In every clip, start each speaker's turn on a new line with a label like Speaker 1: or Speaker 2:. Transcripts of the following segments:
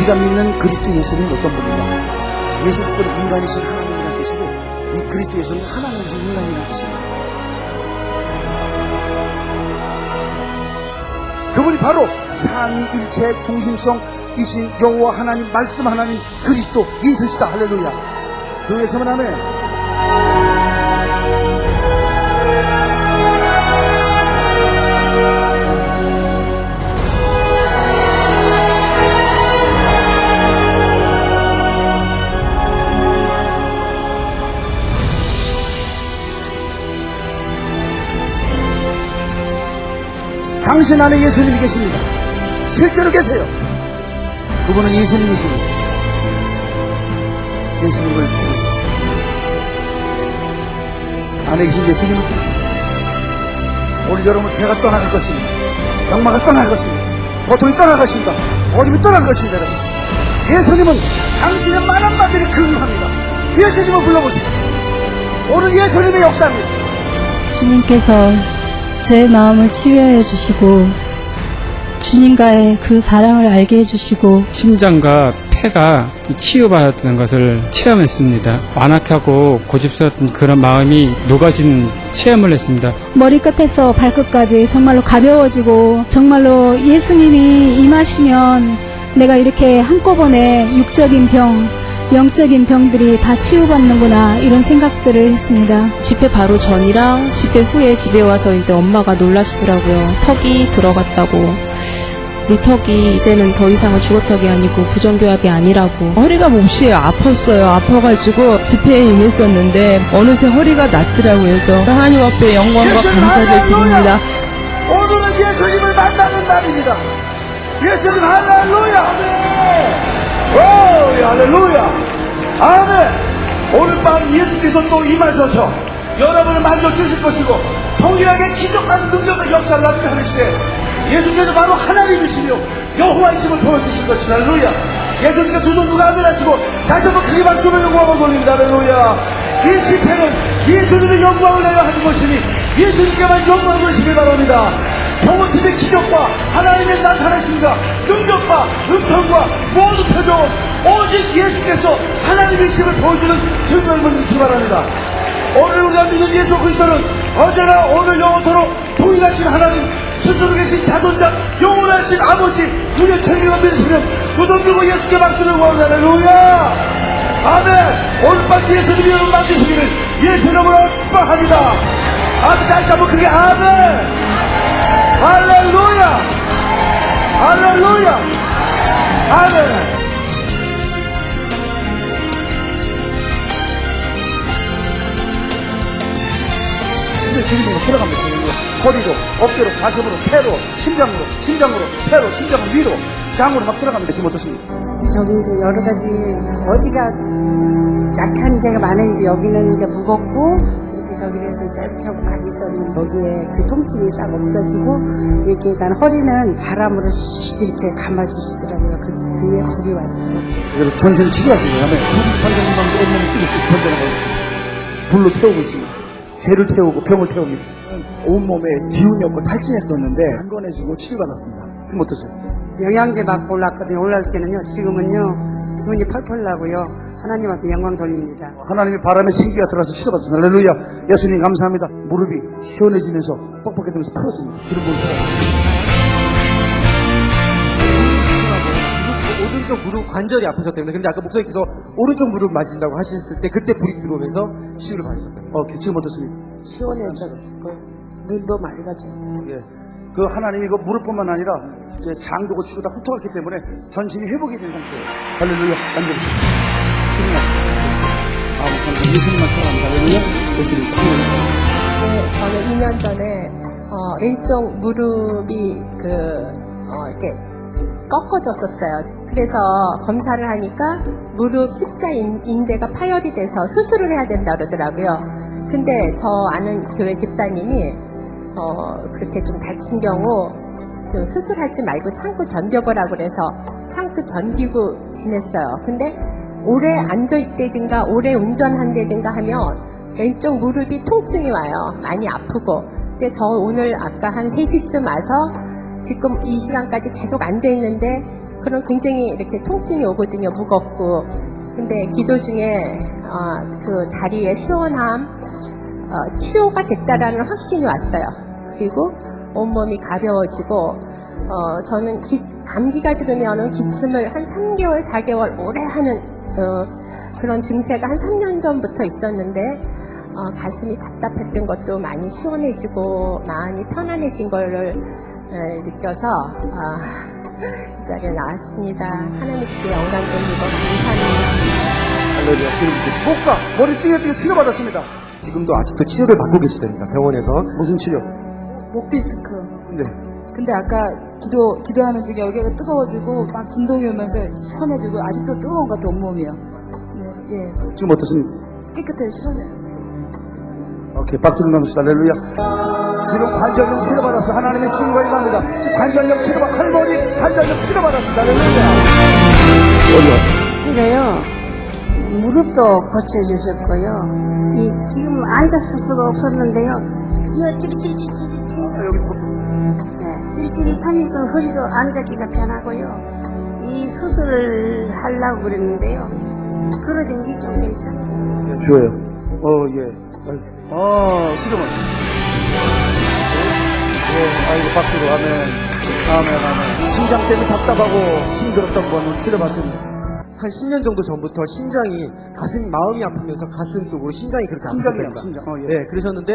Speaker 1: 우리가 믿는 그리스도 예수님은 어떤 분인가? 예수 그리스도는 인간이신 하나님이라는 뜻이고 이 그리스도 예수는 하나님이신 인간이라는 뜻입니다. 그분이 바로 삼위일체 중심성이신 여호와 하나님 말씀 하나님 그리스도 예수시다 할렐루야. 누에서면 아멘. 당신 안에 예수님이 계십니다. 실제로 계세요. 그분은 예수님이십니다. 예수님을 있습니다. 안에 계신 예수님을 보십니다. 오늘 여러분 죄가 떠나갈 것입니다. 병마가 떠날 것입니다. 고통이 떠날 것입니다. 어림이 떠날 것입니다. 여러분. 예수님은 당신의 많은 바들이 긍휼합니다. 예수님을 불러보십니다. 오늘 예수님의 역사입니다.
Speaker 2: 주님께서 제 마음을 치유하여 주시고 주님과의 그 사랑을 알게 해주시고
Speaker 3: 심장과 폐가 치유받았다는 것을 체험했습니다. 완악하고 고집스러웠던 그런 마음이 녹아진 체험을 했습니다.
Speaker 2: 머리끝에서 발끝까지 정말로 가벼워지고 정말로 예수님이 임하시면 내가 이렇게 한꺼번에 육적인 병, 영적인 병들이 다 치유받는구나 이런 생각들을 했습니다.
Speaker 4: 집회 바로 전이랑 집회 후에 집에 와서 이제 엄마가 놀라시더라고요. 턱이 들어갔다고. 네 턱이 이제는 더 이상은 죽어턱이 아니고 부정교합이 아니라고.
Speaker 5: 허리가 몹시 아팠어요. 아파가지고 집회에 임했었는데 어느새 허리가 낫더라고요. 그래서 하나님 앞에 영광과
Speaker 1: 예수님
Speaker 5: 감사를! 드립니다.
Speaker 1: 오늘은 예수님을 만나는 날입니다. 예수님 할렐루야! 오, 할렐루야! 아멘! 오늘 밤 예수께서 또 임하셔서 여러분을 만져주실 것이고 동일하게 기적한 능력과 역사를 나타내 시되 예수께서 바로 하나님이시며 여호와이심을 보여주실 것입니다. 할렐루야! 예수님께 두손 누가 아멘하시고 다시 한번 크게 박수로 영광을 돌립니다. 할렐루야! 이 집회는 예수님의 영광을 내려 하는 것이니 예수님께만 영광을 돌리시기 바랍니다. 동호심의 기적과 하나님의 나타나심과 능력과 음성과 모두 표정은 오직 예수께서 하나님의 힘을 보여주는 증거임을 믿으시기 바랍니다. 오늘 우리가 믿는 예수 그리스도는 언제나 오늘 영원토록 동일하신 하나님 스스로 계신 자존자 영원하신 아버지 우리의 책임을 믿으시면 들고 예수께 박수를 구합니다. 할렐루야 아멘 오늘 밤 예수님이 여러분 만드시기를 예수님으로 축복합니다 아멘 다시 한번 크게 아멘 할렐루야 할렐루야 아멘 신의 기능으로 들어갑니다. 허리로, 어깨로, 가슴으로, 폐로, 심장으로, 심장으로, 폐로, 심장으로, 위로, 장으로 막 들어갑니다. 지금 어떻습니까?
Speaker 6: 저기 이제 여러 가지 어디가 약한 데가 많으니까 여기는 이제 무겁고 저기를 해서 이제 하고 막 있었는데 여기에 그 통증이 싹 없어지고 이렇게 난 허리는 바람으로 슉 이렇게 감아주시더라고요. 그래서 뒤에 불이 왔어요.
Speaker 1: 그래서 전신을 치료하시는 다음에 선생님 방송 온몸을 뜨겁게 번져나가고 있습니다. 불로 태우고 있습니다. 죄를 태우고 병을 태웁니다.
Speaker 7: 온몸에 기운이 없고 탈진했었는데 한건해지고 치료받았습니다.
Speaker 1: 그럼 어떠세요?
Speaker 6: 영양제 받고 올랐거든요. 올라올 때는요. 지금은요. 기운이 펄펄 나고요. 하나님 앞에 영광 돌립니다.
Speaker 1: 하나님의 바람에 생기가 들어와서 치료받습니다. 할렐루야. 예수님 감사합니다. 무릎이 시원해지면서 뻑뻑해지면서 풀어집니다. 그런 무릎 풀었습니다.
Speaker 7: 오른쪽 무릎 관절이 아프셨다면 근데 아까 목사님께서 오른쪽 무릎 맞으신다고 하셨을 때 그때 불이 들어오면서 치유를 받으셨다요
Speaker 1: 어, 지금 어떻습니까?
Speaker 6: 시원해졌고 눈도 맑아졌어요.
Speaker 1: 예. 그 하나님이 그 무릎뿐만 아니라 이제 장도 고 치고 다 훑어갔기 때문에 전신이 회복이 된 상태예요. 할렐루야. 앉아보세요. 끝났습니다. 아무 감사 예수님만 사랑합니다. 할렐루야. 예수님.
Speaker 8: 네, 저는 2년 전에 어, 왼쪽 무릎이 그 어, 이렇게 꺾어졌었어요. 그래서 검사를 하니까 무릎 십자 인- 인대가 파열이 돼서 수술을 해야 된다 그러더라고요. 근데 저 아는 교회 집사님이 어, 그렇게 좀 다친 경우 좀 수술하지 말고 참고 견뎌보라 그래서 참고 견디고 지냈어요. 근데 오래 앉아있다든가 오래 운전한다든가 하면 왼쪽 무릎이 통증이 와요. 많이 아프고. 근데 저 오늘 아까 한 3시쯤 와서 지금 이 시간까지 계속 앉아있는데 그런 굉장히 이렇게 통증이 오거든요. 무겁고. 근데 기도 중에 어, 그 다리의 시원함 어, 치료가 됐다라는 확신이 왔어요. 그리고 온몸이 가벼워지고 어, 저는 기- 감기가 들으면은 기침을 한 3개월, 4개월 오래 하는 어, 그런 증세가 한 3년 전부터 있었는데 어, 가슴이 답답했던 것도 많이 시원해지고 마음이 편안해진 거를 에, 느껴서 어, 이 자리에 나왔습니다. 하나님께 영광 돌리고 감사합니다.
Speaker 1: 할렐루야. 지금 목과 머리 띵해띵해 치료받았습니다.
Speaker 7: 지금도 아직도 치료를 받고 계시답니다. 병원에서.
Speaker 1: 무슨 치료?
Speaker 9: 목 디스크.
Speaker 1: 네.
Speaker 9: 근데 아까 기도 기도하는 중에 여기가 뜨거워지고 막 진동이 오면서 시원해지고 아직도 뜨거운 것 같아 온몸이요. 네, 예,
Speaker 1: 지금 어떻습니까?
Speaker 9: 깨끗해요, 시원해요.
Speaker 1: 오케이, 박수를 나눕시다. 할렐루야. 지금 관절염 치료받았어. 하나님의 신과 임합니다. 지금 관절염 치료받, 할머니 관절염 치료받았습니다. 할렐루야. 어디요?
Speaker 6: 제가요 무릎도 고쳐주셨고요. 이 지금 앉았을 수가 없었는데요. 이거 찌릿찌릿찌릿찌릿
Speaker 1: 여기 고쳐.
Speaker 6: 네, 찌릿 찌릿하면서 허리도 앉아기가 편하고요. 이 수술을 하려고 그랬는데요. 걸어댕기 좀 괜찮아요.
Speaker 1: 네, 주어요. 어, 예. 어, 시름은. 예, 아이고, 박수로. 아멘. 아멘, 아멘. 심장 때문에 답답하고 힘들었던 분은 치료받습니다.
Speaker 7: 한 10년 정도 전부터 심장이 가슴 마음이 아프면서 가슴 쪽으로 심장이 그렇게
Speaker 1: 심장이요,
Speaker 7: 아프셨답니다.
Speaker 1: 심장. 어, 예.
Speaker 7: 네, 그러셨는데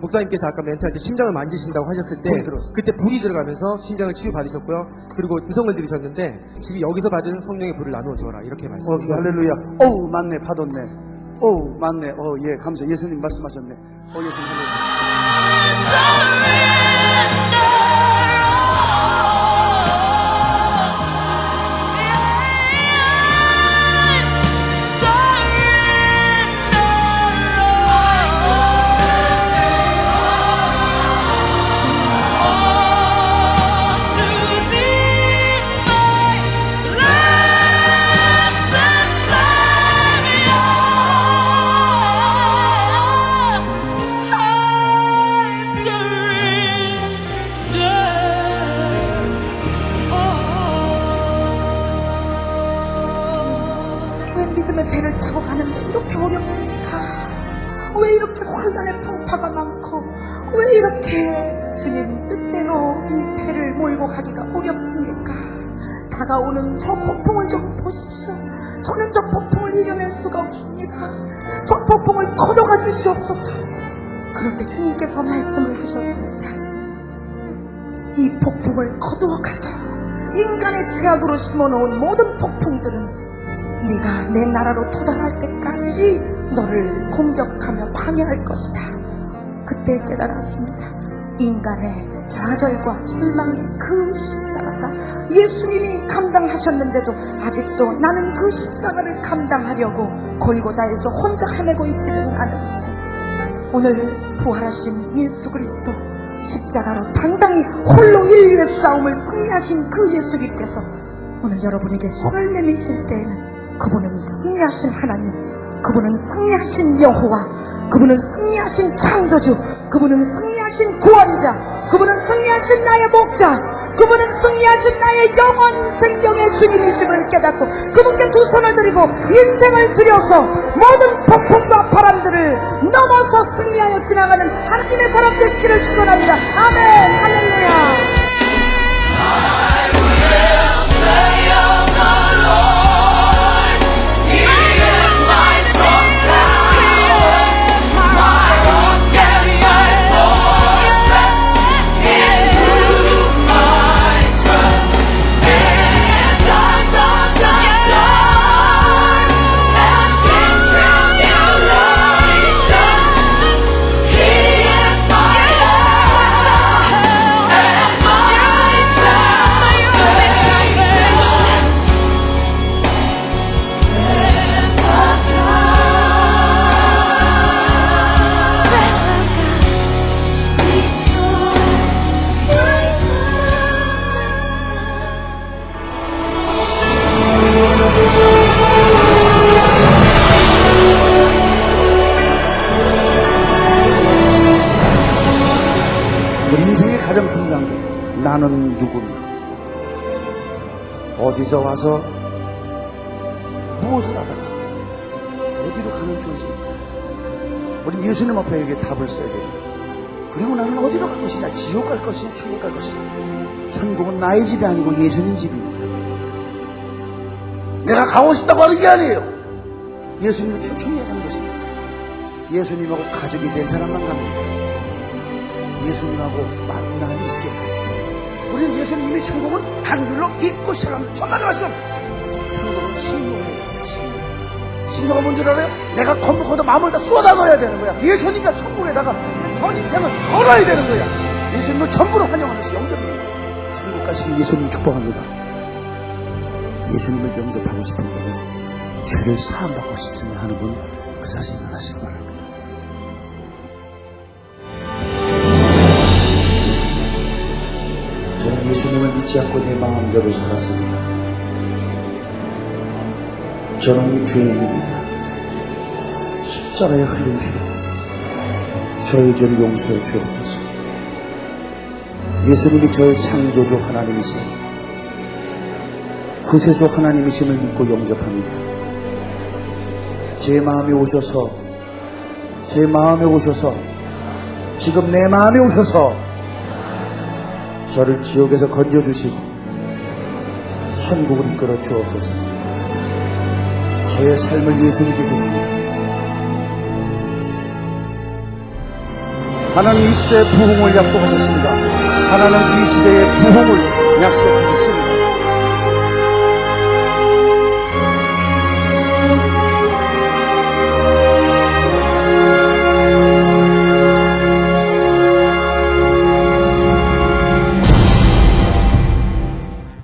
Speaker 7: 목사님께서 아까 멘트할 때 심장을 만지신다고 하셨을 때. 그때 불이 들어가면서 심장을 치유 받으셨고요. 그리고 음성을 들으셨는데 지금 여기서 받은 성령의 불을 나누어 주어라 이렇게
Speaker 1: 어,
Speaker 7: 말씀하셨어요.
Speaker 1: 할렐루야. 어우, 맞네, 받았네. 어우, 맞네. 어, 예, 감사. 예수님 말씀하셨네. 어, 예수님 할렐루야.
Speaker 10: 왜 이렇게 환란의 풍파가 많고 왜 이렇게 주님 뜻대로 이 배를 몰고 가기가 어렵습니까? 다가오는 저 폭풍을 좀 보십시오. 저는 저 폭풍을 이겨낼 수가 없습니다. 저 폭풍을 거둬가 주시옵소서. 그럴 때 주님께서 말씀을 하셨습니다. 이 폭풍을 거두어가도 인간의 죄악으로 심어놓은 모든 폭풍들은 네가 내 나라로 도달할 때까지 너를 공격하며 방해할 것이다. 그때 깨달았습니다. 인간의 좌절과 절망의 그 십자가가 예수님이 감당하셨는데도 아직도 나는 그 십자가를 감당하려고 골고다에서 혼자 헤매고 있지는 않은지 오늘 부활하신 예수 그리스도 십자가로 당당히 홀로 인류의 싸움을 승리하신 그 예수님께서 오늘 여러분에게 손을 내미실 때에는 그분은 승리하신 하나님, 그분은 승리하신 여호와, 그분은 승리하신 창조주, 그분은 승리하신 구원자, 그분은 승리하신 나의 목자, 그분은 승리하신 나의 영원 생명의 주님이심을 깨닫고 그분께 두 손을 드리고 인생을 들여서 모든 폭풍과 바람들을 넘어서 승리하여 지나가는 하나님의 사람 되시기를 축원합니다. 아멘. 할렐루야. 누구며
Speaker 1: 어디서 와서 무엇을 하다가 어디로 가는 존재인가? 우리 예수님 앞에 여기 답을 써야 됩니다. 그리고 나는 어디로 갈 것이냐? 지옥 갈 것이냐? 천국 갈 것이냐? 천국은 나의 집이 아니고 예수님 집입니다. 내가 가고 싶다고 하는 게 아니에요. 예수님을 초청해 가는 것입니다. 예수님하고 가족이 된 사람만 갑니다. 예수님하고 만남이 있어야 돼요. 우리는 예수님이 천국은 간 길로 믿고 시작하면 저만의 말씀. 천국은 신고해요. 신고. 신고가 뭔 줄 알아요? 내가 건복하다 마음을 다 쏟아 넣어야 되는 거야. 예수님과 천국에다가 전 인생을 걸어야 되는 거야. 예수님을 전부로 환영하는 것이 영접입니다. 천국 가시는 예수님 축복합니다. 예수님을 영접하고 싶은 분은 죄를 사함받고 싶으면 하는 분 그 자신 일어나시기 바랍니다. 믿지 않고 내 마음대로 살았습니다. 저는 죄인입니다. 십자가에 흘린 피로 저의 죄를 용서해 주옵소서. 예수님이 저의 창조주 하나님이시 구세주 하나님이심을 믿고 영접합니다. 제 마음에 오셔서 제 마음에 오셔서 지금 내 마음에 오셔서 저를 지옥에서 건져주시고 천국을 이끌어 주옵소서. 저의 삶을 예수님께 드립니다. 하나님 이 시대의 부흥을 약속하셨습니다. 하나님 이 시대의 부흥을 약속하셨습니다.